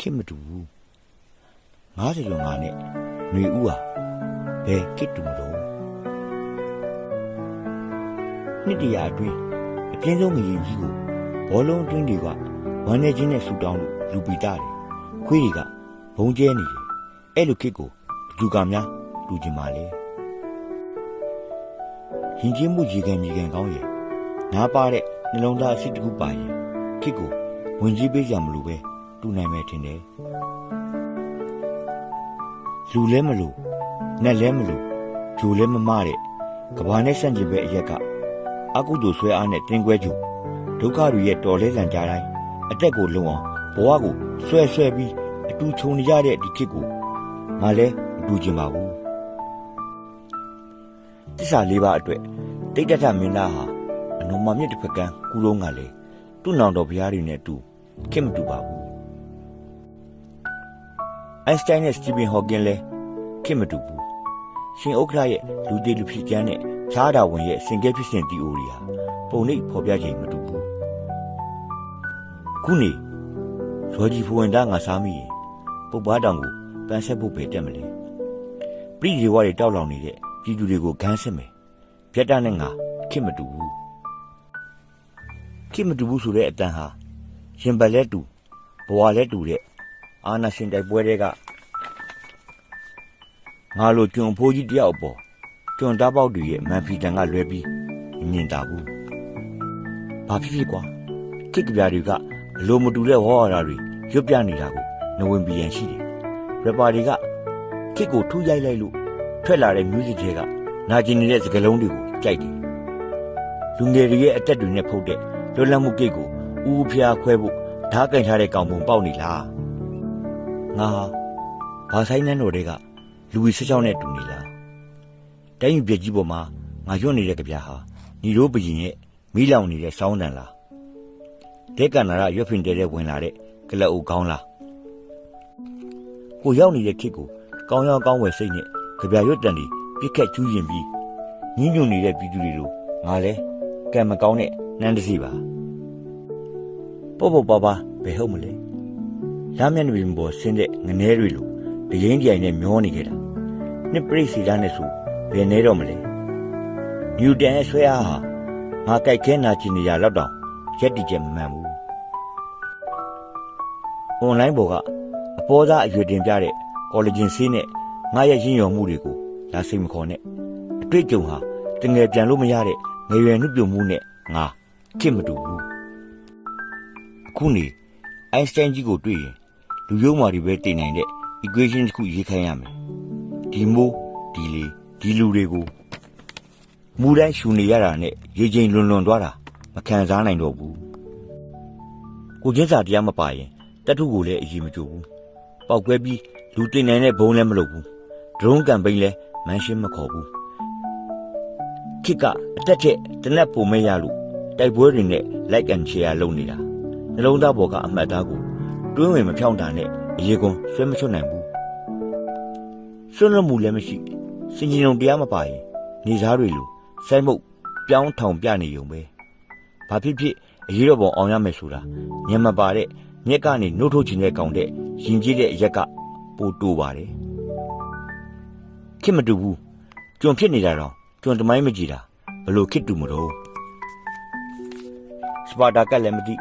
ခင်မတူဘူး90ကျော်ငါနဲ့ຫນွေဦးဟာဘယ်ကစ်တူမလို့နှစ်တရာအတွင်းအပြင်းဆုံးငရင်ကြီးကိုဘောလုံးအတွင်းတွေကဝမ်းနေခြင်းနဲ့ဆူတောင်းလို့လူပီတာတယ်ခွေးတွေကဘုံကျဲနေတယ်အဲ့လိုခစ်ကိုလူကများလူကျင်ပါလေရင်ကျင်းမှုရေကန်မြေကန်ကောင်းရဲ့နားပါတဲ့နှလုံးသားအစစ်တကူပါရင်ခစ်ကိုဝင်ကြီးပေးကြမလို့ပဲ တူနိုင်မယ်ထင်တယ်လူလဲမလို့နက်လဲမလို့ဂျိုလဲမမတဲ့ကဘာနဲ့ဆန့်ကျင်ဘက်အရက်ကအကုသိုလ်ဆွဲအားနဲ့တင်းကွဲကြိုဒုက္ခတွေရဲ့တော်လဲဆန်ကြတိုင်းအတက်ကိုလုံအောင်ဘဝကိုဆွဲဆွဲပြီးအတူချုံနေကြတဲ့ဒီခေတ်ကိုငါလဲမတူချင်ပါဘူးတစ္ဆာလေးပါအတွက်တိတ်တထမင်းသားဟာအနုမမြင့်တစ်ဖက်ကန်းကူလုံးကလည်းသူ့နောင်တော်ဘုရားတွေနဲ့အတူခင်မတူပါဘူး အိုင်စတိုင်းနဲ့စတီဗင်ဟော့ကင်လည်းခင်မတူဘူးရှင်ဥက္ခရာရဲ့လူသေးလူဖြစ်ကျန်းနဲ့ချားတာဝင်ရဲ့စင်ကဲဖြစ်စဉ်တီအိုရီဟာပုံနှိပ်ဖော်ပြချိန်မတူဘူးခုနေဇော်ကြီးဖူဝင်သားငါစားမိရင်ပုပ်ပားတောင်ကိုပန်းဆက်ဖို့ပဲတက်မလဲပြည်ဒီဝါတွေတောက်လောင်နေတဲ့ပြည်သူတွေကိုဂန်းစစ်မယ်ပြတ်တာနဲ့ငါခင်မတူဘူးခင်မတူဘူးဆိုတဲ့အတန်ဟာရင်ပတ်လဲတူဘဝလဲတူတဲ့အာနာရှင်တိုက်ပွဲတွေက ငါလိုကျွန်ဖိုးကြီးတယောက်အပေါ်ကျွန်သားပေါက်တွေရဲ့မန်ဖီတန်ကလွဲပြီးမမြင်တာဘူးဘာဖြစ်ဖြစ်ကွာကိကပြားတွေကအလိုမတူတဲ့ဝါဝါရာတွေရွတ်ပြနေတာကိုနဝင်ပီယန်ရှိတယ်ရပါတွေကခစ်ကိုထူးရိုက်လိုက်လို့ထွက်လာတဲ့ music တွေကနာကျင်နေတဲ့စကားလုံးတွေကိုကြိုက်တယ်လူငယ်တွေရဲ့အသက်တွေနဲ့ဖုတ်တဲ့လွတ်လပ်မှုကိတ်ကိုဦးဖျားခွဲဖို့ဓာတ်ကင်ထားတဲ့ကောင်ပုံပေါက်နေလားငါဟာဘာဆိုင်နှန်းတော်တွေက လူကြီး16နဲ့တူနေလားတိုင်းယူပြက်ကြီးပေါ်မှာငါရွတ်နေတဲ့ကြပြားဟာညီတို့ဘရင်ရဲ့မိလောင်နေတဲ့စောင်းတန်လားဒက်ကနာရရွတ်ဖင်တဲတဲ့ဝင်လာတဲ့ကလအူကောင်းလားကိုရောက်နေတဲ့ခစ်ကိုကောင်းရောင်းကောင်းဝယ်စိတ်နဲ့ကြပြားရွတ်တန်ဒီပြစ်ခက်ကျူးရင်ပြီးညှဉ်းညွတ်နေတဲ့ပြည်သူတွေလိုငါလဲကံမကောင်းတဲ့နန်းတစီပါပေါ့ပေါ့ပါပါဘယ်ဟုတ်မလဲလမ်းမျက်နှာပြင်ပေါ်ဆင်းတဲ့ငနဲတွေလို တရင်ကြိုင်နဲ့မျောနေကြတာနှစ်ပြိစီသားနဲ့ဆိုဘယ်နေတော့မလဲနျူတန်ရဲ့ဆွဲအားဟာငါကြိုက်ခဲနာကျင်နေရတော့တောင်ရက်တီချက်မမှန်ဘူးအွန်လိုင်းပေါ်ကအပေါ်သားအရွယ်တင်ပြတဲ့ကော်လဂျင်ဆေးနဲ့ငါရဲ့ရင်းရော်မှုတွေကိုလာစိတ်မခေါ်နဲ့အတွေ့အကြုံဟာတငယ်ပြန်လို့မရတဲ့ငယ်ရွယ်နှုတ်ပြုံမှုနဲ့ငါခင်မတူဘူးအခုနေအိုင်းစတိုင်းကြီးကိုတွေ့ရင်လူယုံမာတွေပဲတည်နိုင်တဲ့ equation တစ်ခုရေးခိုင်းရမယ်ဒီမိုးဒီလေဒီလူတွေကိုမူတိုင်းရှူနေရတာနဲ့ရေချိန်လွန်လွန်သွားတာမခံစားနိုင်တော့ဘူးကိုချင်းစာတရားမပါရင်တတ်ထုကိုလည်းအရေးမကြိုဘူးပောက်ကွဲပြီးလူတင်နိုင်တဲ့ဘုံလည်းမလုပ်ဘူးဒရုန်းကမ်ပိန်းလည်းမန်ရှင်းမခေါ်ဘူးခစ်ကအတက်ချက်တနက်ပုံမဲ့ရလို့တိုက်ပွဲတွေနဲ့ like and share လုပ်နေတာနှလုံးသားပေါ်ကအမှတ်သားကို တွင်းဝင်မဖြောင်းတာနဲ့အရေးကွန်ဆွဲမချွတ်နိုင်ဘူးဆွလွတ်မှုလည်းမရှိစင်ကြီးုံတရားမပါရင်နေစားတွေလိုစိုက်မှုတ်ပြောင်းထောင်ပြနေုံပဲဘာဖြစ်ဖြစ်အရေးတော်ပုံအောင်ရမယ်ဆိုတာညံမပါတဲ့မြက်ကနေနှုတ်ထုတ်ခြင်းတဲ့ကောင်တဲ့ရင်ကြီးတဲ့အရက်ကပိုတိုးပါတယ်ခင်မတူဘူးကျွန်ဖြစ်နေတာတော့ကျွန်တမိုင်းမကြည့်တာဘလို့ခစ်တူမလို့စပါတာကလည်းမသိ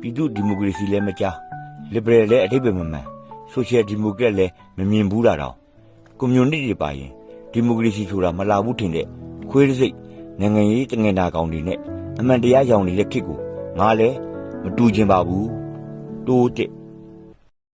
ပြည်သူဒီမိုကရေစီလည်းမကြား လစ်ဘရယ်လည်းအထိပ္ပယ်မမှန်ဆိုရှယ်ဒီမိုကရက်လည်းမမြင်ဘူးတာတော့ကွန်မြူနတီတွေပါရင်ဒီမိုကရေစီဆိုတာမလာဘူးထင်တဲ့ခွေးစိတ်နိုင်ငံရေးတငင်တာကောင်တွေနဲ့အမှန်တရားရောင်နေတဲ့ခစ်ကိုငါလည်းမတူချင်ပါဘူးတိုးတဲ့